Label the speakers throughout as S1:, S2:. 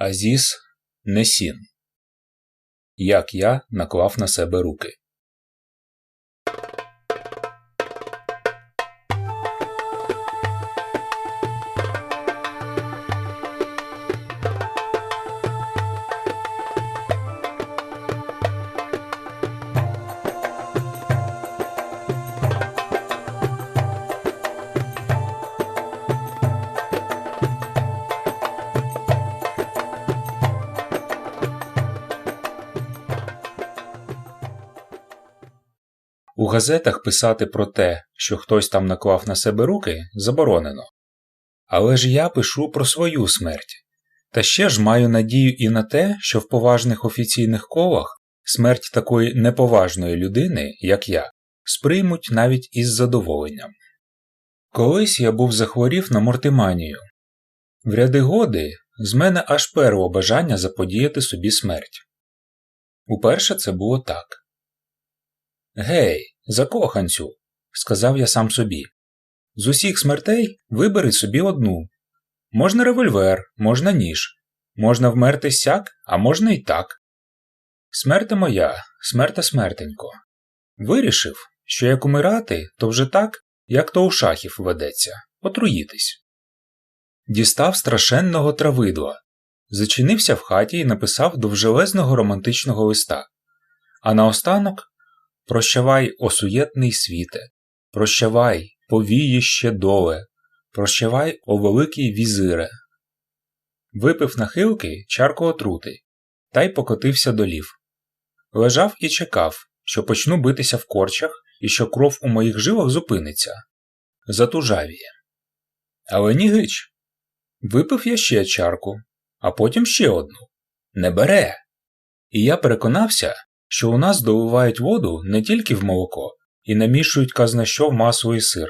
S1: Азіс Несін. Як я наклав на себе руки. У газетах писати про те, що хтось там наклав на себе руки, заборонено. Але ж я пишу про свою смерть. Та ще ж маю надію і на те, що в поважних офіційних колах смерть такої неповажної людини, як я, сприймуть навіть із задоволенням. Колись я був захворів на мортиманію. В ряди годи з мене аж перло бажання заподіяти собі смерть. Уперше це було так. Гей, закоханцю, сказав я сам собі. З усіх смертей вибери собі одну. Можна револьвер, можна ніж, можна вмерти сяк, а можна й так. Смерти моя, смерта смертенько. Вирішив, що як умирати, то вже так, як то у шахів ведеться, отруїтись. Дістав страшенного травидла, зачинився в хаті і написав довжелезного романтичного листа. А наостанок Прощавай, осуєтний світе, прощавай, повіїще доле, прощавай, о великий візире. Випив нахилки чарку отрути, та й покотився до лів. Лежав і чекав, що почну битися в корчах і що кров у моїх жилах зупиниться. Затужавіє. Але ні гич. Випив я ще чарку, а потім ще одну. Не бере. І я переконався, що у нас доливають воду не тільки в молоко і намішують казна що в масло і сир,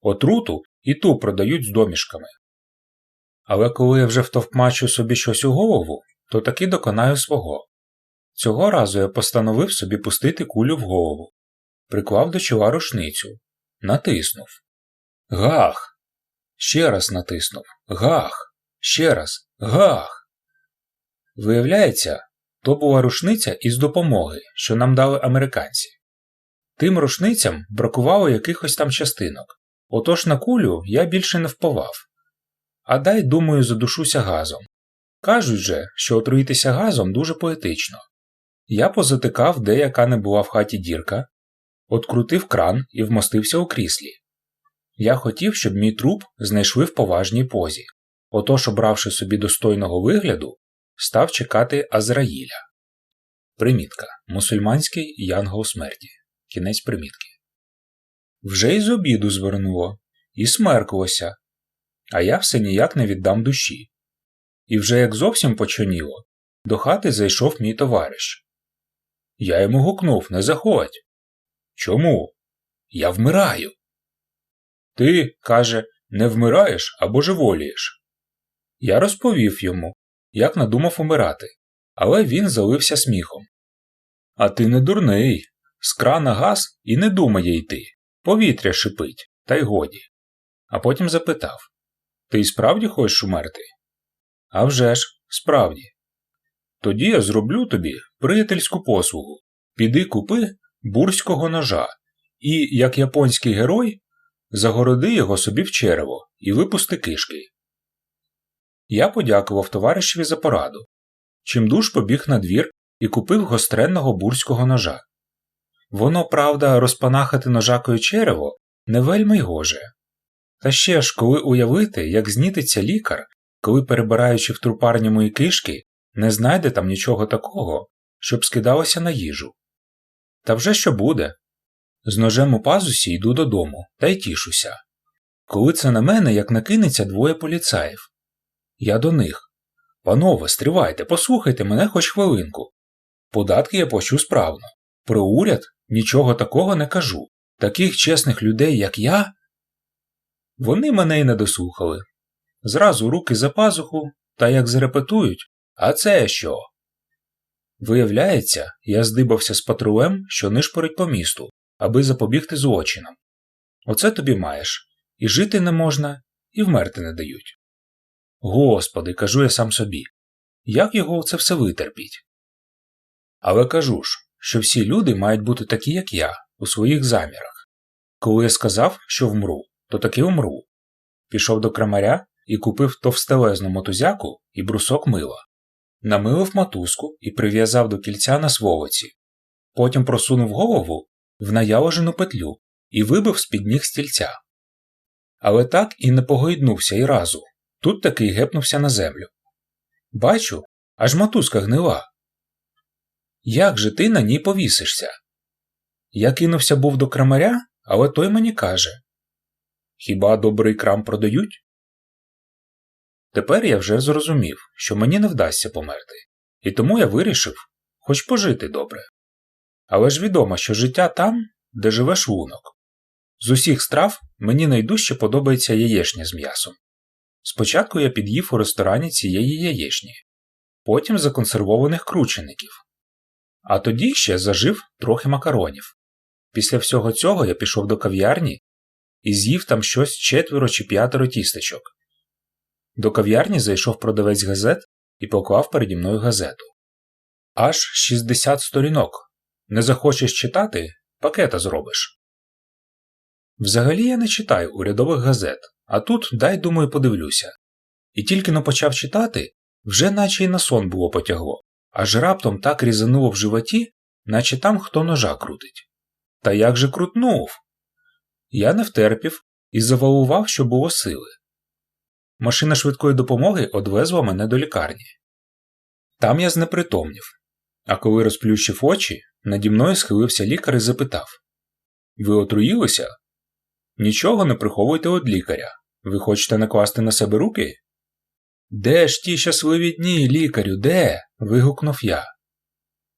S1: отруту і ту продають з домішками. Але коли я вже втовкмачу собі щось у голову, то таки доконаю свого. Цього разу я постановив собі пустити кулю в голову, приклав до чола рушницю, натиснув. Гах! Ще раз натиснув. Гах! Ще раз. Гах! Виявляється, то була рушниця із допомоги, що нам дали американці. Тим рушницям бракувало якихось там частинок, отож на кулю я більше не вповав. А дай, думаю, задушуся газом. Кажуть же, що отруїтися газом дуже поетично. Я позатикав, де яка не була в хаті дірка, открутив кран і вмостився у кріслі. Я хотів, щоб мій труп знайшли в поважній позі, отож, обравши собі достойного вигляду, став чекати Азраїля. Примітка. Мусульманський янгол смерті. Кінець примітки. Вже й з обіду звернуло, і смерклося, а я все ніяк не віддам душі. І вже як зовсім почоніло, до хати зайшов мій товариш. Я йому гукнув не заходь. Чому? Я вмираю. Ти, каже, не вмираєш або живолієш. Я розповів йому, як надумав умирати, але він залився сміхом. А ти не дурний. З крана газ і не думає йти. Повітря шипить, та й годі. А потім запитав Ти справді хочеш умерти? «А вже ж, справді. Тоді я зроблю тобі приятельську послугу. Піди купи бурського ножа і, як японський герой, загороди його собі в черево і випусти кишки. Я подякував товаришеві за пораду. Чимдуж побіг на двір і купив гостренного бурського ножа. Воно, правда, розпанахати ножакою черево не вельми й гоже. Та ще ж, коли уявити, як знітиться лікар, коли, перебираючи в трупарні мої кишки, не знайде там нічого такого, щоб скидалося на їжу. Та вже що буде? З ножем у пазусі йду додому та й тішуся. Коли це на мене, як накинеться двоє поліцаїв. Я до них. Панове, стривайте, послухайте мене хоч хвилинку. Податки я плачу справно. Про уряд нічого такого не кажу. Таких чесних людей, як я. Вони мене й не дослухали. Зразу руки за пазуху, та як зрепетують, а це що? Виявляється, я здибався з патрулем, що нишпорить по місту, аби запобігти злочинам. Оце тобі маєш. І жити не можна, і вмерти не дають. Господи, кажу я сам собі. Як його це все витерпіть? Але кажу ж, що всі люди мають бути такі, як я, у своїх замірах. Коли я сказав, що вмру, то таки умру. Пішов до крамаря і купив товстелезну мотузяку і брусок мила. Намилив мотузку і прив'язав до кільця на сволоці. Потім просунув голову в наяложену петлю і вибив з-під ніг стільця. Але так і не погойднувся і разу. Тут таки гепнувся на землю. Бачу, аж мотузка гнила. Як же ти на ній повісишся? Я кинувся був до крамаря, але той мені каже Хіба добрий крам продають? Тепер я вже зрозумів, що мені не вдасться померти, і тому я вирішив хоч пожити добре. Але ж відомо, що життя там, де живе шлунок. З усіх страв мені найдужче подобається яєшня з м'ясом. Спочатку я під'їв у ресторані цієї яєшні, потім законсервованих кручеників, а тоді ще зажив трохи макаронів. Після всього цього я пішов до кав'ярні і з'їв там щось четверо чи п'ятеро тістечок. До кав'ярні зайшов продавець газет і поклав переді мною газету. Аж 60 сторінок. Не захочеш читати, пакета зробиш. Взагалі я не читаю урядових газет, а тут дай, думаю, подивлюся. І тільки но почав читати, вже наче й на сон було потягло, аж раптом так різануло в животі, наче там хто ножа крутить. Та як же крутнув? Я не втерпів і завалував, що було сили. Машина швидкої допомоги одвезла мене до лікарні. Там я знепритомнів, а коли розплющив очі, наді мною схилився лікар і запитав Ви отруїлися? Нічого не приховуйте від лікаря. Ви хочете накласти на себе руки? Де ж ті щасливі дні, лікарю, де? вигукнув я.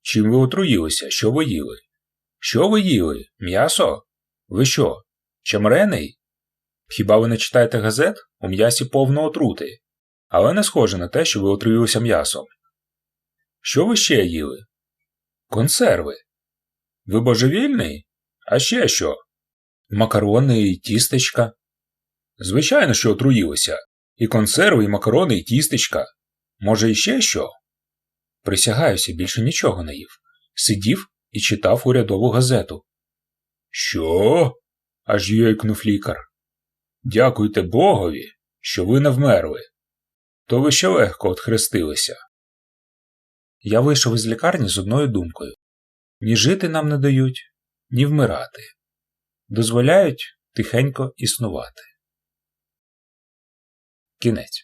S1: Чим ви отруїлися? Що ви їли? Що ви їли? М'ясо? Ви що? Чемрений? Хіба ви не читаєте газет? У м'ясі повно отрути, але не схоже на те, що ви отруїлися м'ясом. Що ви ще їли? Консерви. Ви божевільний? А ще що? Макарони і тістечка. Звичайно, що отруїлися. І консерви, і макарони, і тістечка. Може, іще що? Присягаюся, більше нічого не їв. Сидів і читав урядову газету. Що? аж йойкнув лікар. Дякуйте Богові, що ви не вмерли. То ви ще легко отхрестилися. Я вийшов із лікарні з одною думкою ні жити нам не дають, ні вмирати. Дозволяють тихенько існувати. Кінець.